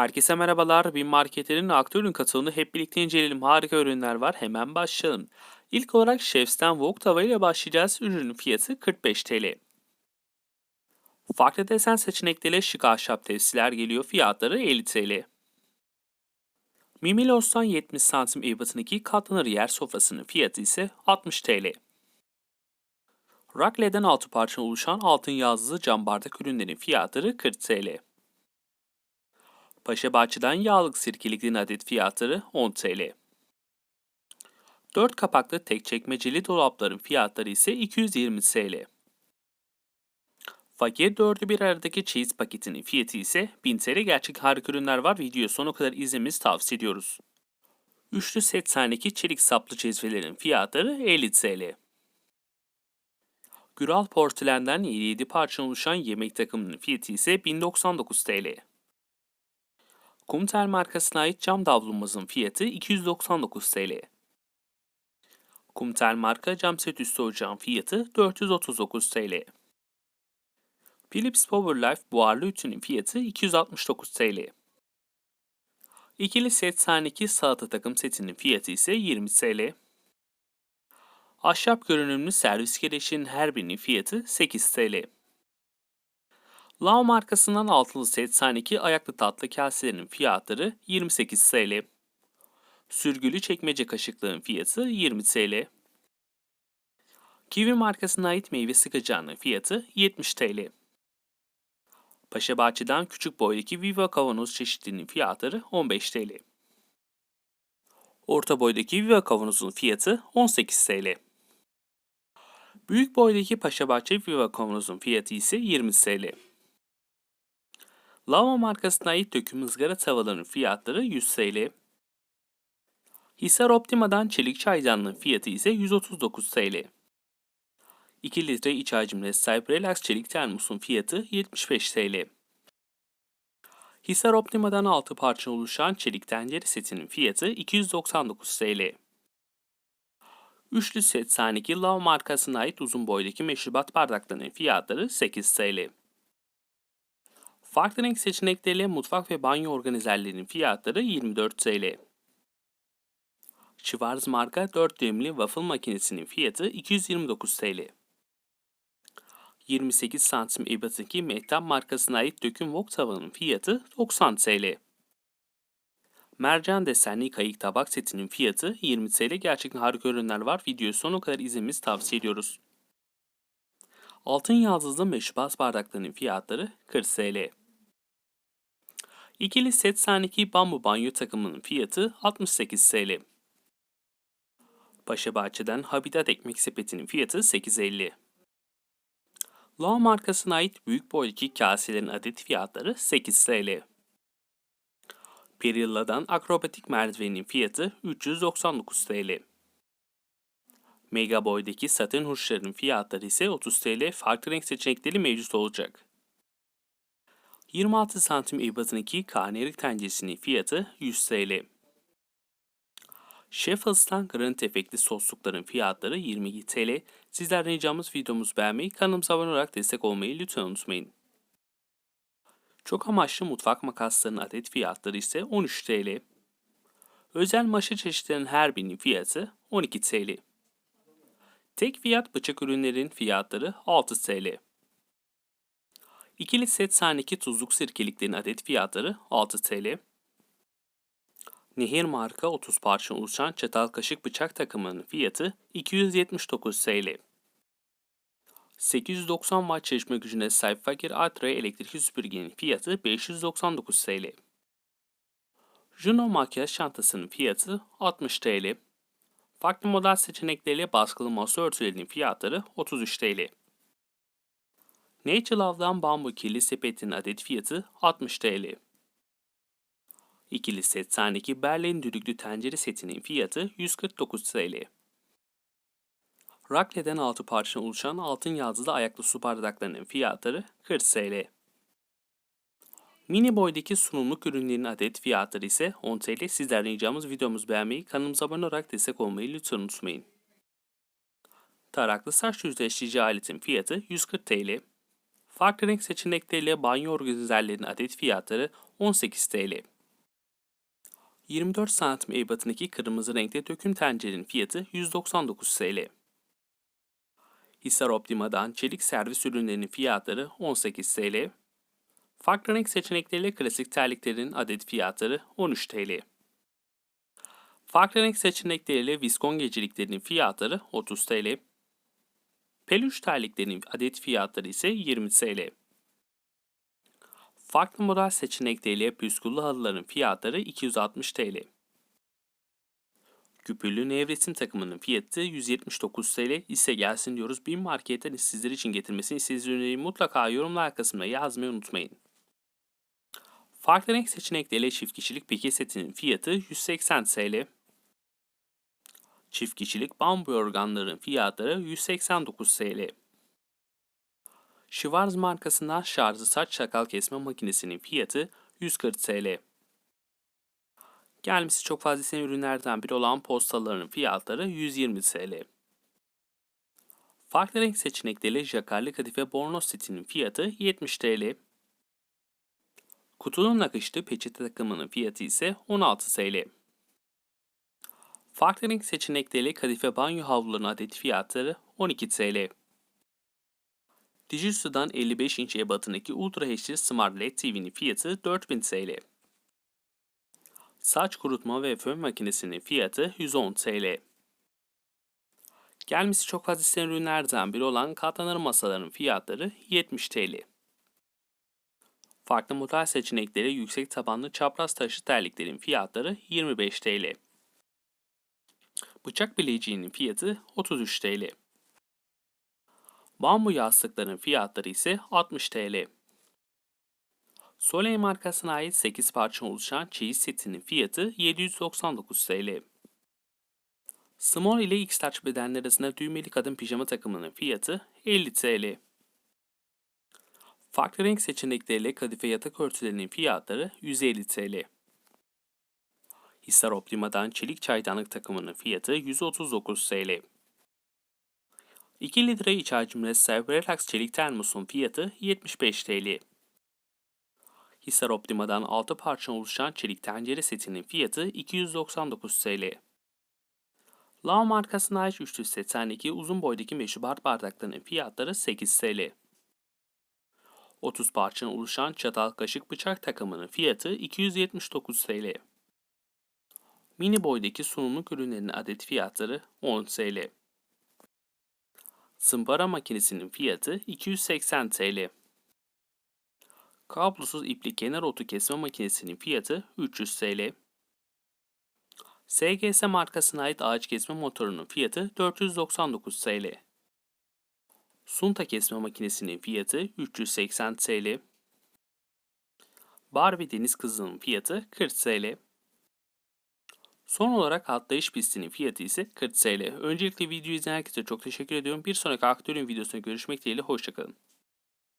Herkese merhabalar. Bin Marketlerin aktör ürün kataloğunu hep birlikte inceleyelim. Harika ürünler var. Hemen başlayalım. İlk olarak Chef'ten Wok tava ile başlayacağız. Ürünün fiyatı 45 TL. Farklı desen seçenekleriyle şık ahşap tepsiler geliyor. Fiyatları 50 TL. Mimilos'tan 70 santim ebatındaki katlanır yer sofrasının fiyatı ise 60 TL. Rakle'den 6 parça oluşan altın yazılı cam bardak ürünlerin fiyatları 40 TL. Paşa Bahçe'den yağlık sirkeliklerin adet fiyatları 10 TL. 4 kapaklı tek çekmeceli dolapların fiyatları ise 220 TL. Fakir 4'ü bir aradaki cheese paketinin fiyatı ise 1000 TL. Gerçek harika ürünler var. Videoyu sonuna kadar izlemenizi tavsiye ediyoruz. Üçlü set sahneki çelik saplı cezvelerin fiyatları 50 TL. Güral porselenden 7 parça oluşan yemek takımının fiyatı ise 1099 TL. Kumtel markasına ait cam davlumbazın fiyatı 299 TL. Kumtel marka cam set üstü ocağın fiyatı 439 TL. Philips Powerlife buharlı ütünün fiyatı 269 TL. İkili set sahneki salata takım setinin fiyatı ise 20 TL. Ahşap görünümlü servis gereçinin her birinin fiyatı 8 TL. Lao markasından altılı set sahneki ayaklı tatlı kaselerin fiyatları 28 TL. Sürgülü çekmece kaşıklığın fiyatı 20 TL. Kiwi markasına ait meyve sıkacağının fiyatı 70 TL. Paşa Bahçe'den küçük boydaki Viva kavanoz çeşitliliğinin fiyatları 15 TL. Orta boydaki Viva kavanozun fiyatı 18 TL. Büyük boydaki Paşa Bahçe Viva kavanozun fiyatı ise 20 TL. Lava markasına ait döküm ızgara tavaların fiyatları 100 TL. Hisar Optima'dan çelik çaydanlığın fiyatı ise 139 TL. 2 litre iç hacimle sahip Relax çelik termosun fiyatı 75 TL. Hisar Optima'dan 6 parça oluşan çelik tencere setinin fiyatı 299 TL. Üçlü set sahneki Lav markasına ait uzun boydaki meşrubat bardaklarının fiyatları 8 TL. Farklı renk seçenekleriyle mutfak ve banyo organizerlerinin fiyatları 24 TL. Schwarz marka 4 dilimli waffle makinesinin fiyatı 229 TL. 28 santim ebatındaki Mehtap markasına ait döküm wok tavanın fiyatı 90 TL. Mercan desenli kayık tabak setinin fiyatı 20 TL. Gerçekten harika ürünler var. Videoyu sonuna kadar izlemenizi tavsiye ediyoruz. Altın yaldızlı meşrubat bardaklarının fiyatları 40 TL. İkili set sahneki bambu banyo takımının fiyatı 68 TL. Paşa Bahçe'den Habitat ekmek sepetinin fiyatı 8.50. Law markasına ait büyük boydaki kaselerin adet fiyatları 8 TL. Perilla'dan akrobatik merdivenin fiyatı 399 TL. Mega Boy'daki satin hurçların fiyatları ise 30 TL farklı renk seçenekleri mevcut olacak. 26 santim ebatındaki karnerik tenceresinin fiyatı 100 TL. Şef Hız'tan granit efektli soslukların fiyatları 22 TL. Sizlerden ricamız videomuzu beğenmeyi, kanalımıza abone olarak destek olmayı lütfen unutmayın. Çok amaçlı mutfak makaslarının adet fiyatları ise 13 TL. Özel maşa çeşitlerinin her birinin fiyatı 12 TL. Tek fiyat bıçak ürünlerin fiyatları 6 TL. İkili set sahneki tuzluk sirkeliklerin adet fiyatları 6 TL. Nehir marka 30 parça oluşan çatal kaşık bıçak takımının fiyatı 279 TL. 890 watt çalışma gücüne sahip fakir Atre elektrikli süpürgenin fiyatı 599 TL. Juno makyaj çantasının fiyatı 60 TL. Farklı model seçenekleriyle baskılı masa örtülerinin fiyatları 33 TL. Nature Love'dan bambu kirli sepetin adet fiyatı 60 TL. İkili set sahneki Berlin düdüklü tencere setinin fiyatı 149 TL. Rakle'den 6 parça oluşan altın yazılı ayaklı su bardaklarının fiyatları 40 TL. Mini boydaki sunumluk ürünlerin adet fiyatları ise 10 TL. Sizlerden ricamız videomuzu beğenmeyi, kanalımıza abone olarak destek olmayı lütfen unutmayın. Taraklı saç yüzleştirici aletin fiyatı 140 TL. Farklı renk seçenekleriyle banyo organizerlerinin adet fiyatları 18 TL. 24 santim ebatındaki kırmızı renkte döküm tencerenin fiyatı 199 TL. Hisar Optima'dan çelik servis ürünlerinin fiyatları 18 TL. Farklı renk seçenekleriyle klasik terliklerin adet fiyatları 13 TL. Farklı renk seçenekleriyle viskon geceliklerinin fiyatları 30 TL. Peluş terliklerin adet fiyatları ise 20 TL. Farklı model seçenekleriyle püsküllü halıların fiyatları 260 TL. Küpürlü nevresim takımının fiyatı 179 TL ise gelsin diyoruz. Bir marketten sizler için getirmesini istediğiniz ürünleri mutlaka yorumlar kısmına yazmayı unutmayın. Farklı renk seçenekleriyle çift kişilik pike setinin fiyatı 180 TL. Çift kişilik bambu organların fiyatları 189 TL. Schwarz markasından şarjlı saç sakal kesme makinesinin fiyatı 140 TL. Gelmesi çok fazla istenen ürünlerden biri olan postaların fiyatları 120 TL. Farklı renk seçenekleriyle jakarlı kadife bornoz setinin fiyatı 70 TL. Kutunun nakışlı peçete takımının fiyatı ise 16 TL. Farklı renk seçenekleriyle kadife banyo havlularının adet fiyatları 12 TL. Dijitsu'dan 55 inç ebatındaki Ultra HD Smart LED TV'nin fiyatı 4000 TL. Saç kurutma ve fön makinesinin fiyatı 110 TL. Gelmesi çok fazla istenen ürünlerden biri olan katlanır masaların fiyatları 70 TL. Farklı model seçenekleri yüksek tabanlı çapraz taşı terliklerin fiyatları 25 TL. Bıçak bileciğinin fiyatı 33 TL. Bambu yastıkların fiyatları ise 60 TL. Soleil markasına ait 8 parça oluşan çeyiz setinin fiyatı 799 TL. Small ile X-Large bedenler arasında düğmeli kadın pijama takımının fiyatı 50 TL. Farklı renk seçenekleriyle kadife yatak örtülerinin fiyatları 150 TL. Hisar Optima'dan çelik çaydanlık takımının fiyatı 139 TL. 2 litre iç hacimle sahip Relax çelik termosun fiyatı 75 TL. Hisar Optima'dan 6 parça oluşan çelik tencere setinin fiyatı 299 TL. Lau markasına ait 382 uzun boydaki meşrubat bardaklarının fiyatları 8 TL. 30 parçadan oluşan çatal kaşık bıçak takımının fiyatı 279 TL. Mini boydaki sunumluk ürünlerinin adet fiyatları 10 TL. Zımpara makinesinin fiyatı 280 TL. Kablosuz ipli kenar otu kesme makinesinin fiyatı 300 TL. SGS markasına ait ağaç kesme motorunun fiyatı 499 TL. Sunta kesme makinesinin fiyatı 380 TL. Barbie deniz kızının fiyatı 40 TL. Son olarak atlayış pistinin fiyatı ise 40 TL. Öncelikle videoyu izleyen herkese çok teşekkür ediyorum. Bir sonraki aktörün videosunda görüşmek dileğiyle. Hoşçakalın.